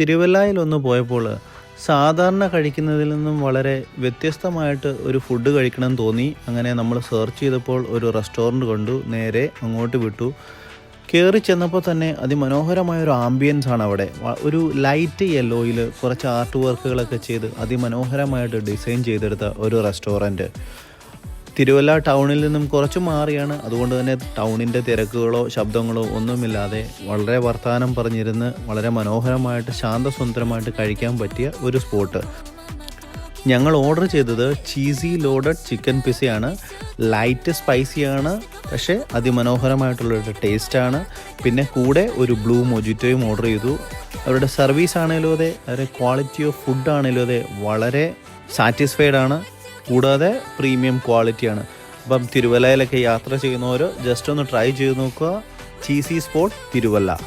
തിരുവല്ലയിലൊന്ന് പോയപ്പോൾ സാധാരണ കഴിക്കുന്നതിൽ നിന്നും വളരെ വ്യത്യസ്തമായിട്ട് ഒരു ഫുഡ് കഴിക്കണം തോന്നി. അങ്ങനെ നമ്മൾ സെർച്ച് ചെയ്തപ്പോൾ ഒരു റെസ്റ്റോറന്റ് കണ്ടു. നേരെ അങ്ങോട്ട് വിട്ടു. കയറി ചെന്നപ്പോൾ തന്നെ അതിമനോഹരമായ ഒരു ആംബിയൻസ് ആണ് അവിടെ. ഒരു ലൈറ്റ് യെല്ലോയിൽ കുറച്ച് ആർട്ട് വർക്കുകളൊക്കെ ചെയ്ത് അതിമനോഹരമായിട്ട് ഡിസൈൻ ചെയ്തെടുത്ത ഒരു റെസ്റ്റോറന്റ് തിരുവല്ല ടൗണിൽ നിന്നും കുറച്ച് മാറിയാണ്. അതുകൊണ്ട് തന്നെ ടൗണിന്റെ തിരക്കുകളോ ശബ്ദങ്ങളോ ഒന്നുമില്ലാതെ വളരെ വർത്തമാനം പറഞ്ഞിരുന്ന് വളരെ മനോഹരമായിട്ട് ശാന്തസുന്ദരമായിട്ട് കഴിക്കാൻ പറ്റിയ ഒരു സ്പോട്ട് ഞങ്ങൾ ഓർഡർ ചെയ്തത് ചീസി ലോഡഡ് ചിക്കൻ പിസയാണ് ലൈറ്റ് സ്പൈസിയാണ് പക്ഷേ അതിമനോഹരമായിട്ടുള്ളൊരു ടേസ്റ്റാണ് പിന്നെ കൂടെ ഒരു ബ്ലൂ മൊജിറ്റോയും ഓർഡർ ചെയ്തു. അവരുടെ സർവീസ് ആണെങ്കിലും അതെ അവരുടെ ക്വാളിറ്റി ഓഫ് ഫുഡ് ആണെങ്കിലും അതെ വളരെ സാറ്റിസ്ഫൈഡ് ആണ്. കൂടാതെ പ്രീമിയം ക്വാളിറ്റിയാണ്. അപ്പം തിരുവല്ലയിലൊക്കെ യാത്ര ചെയ്യുന്നവർ ജസ്റ്റ് ഒന്ന് ട്രൈ ചെയ്ത് നോക്കുക. Cheesy Spot Thiruvalla.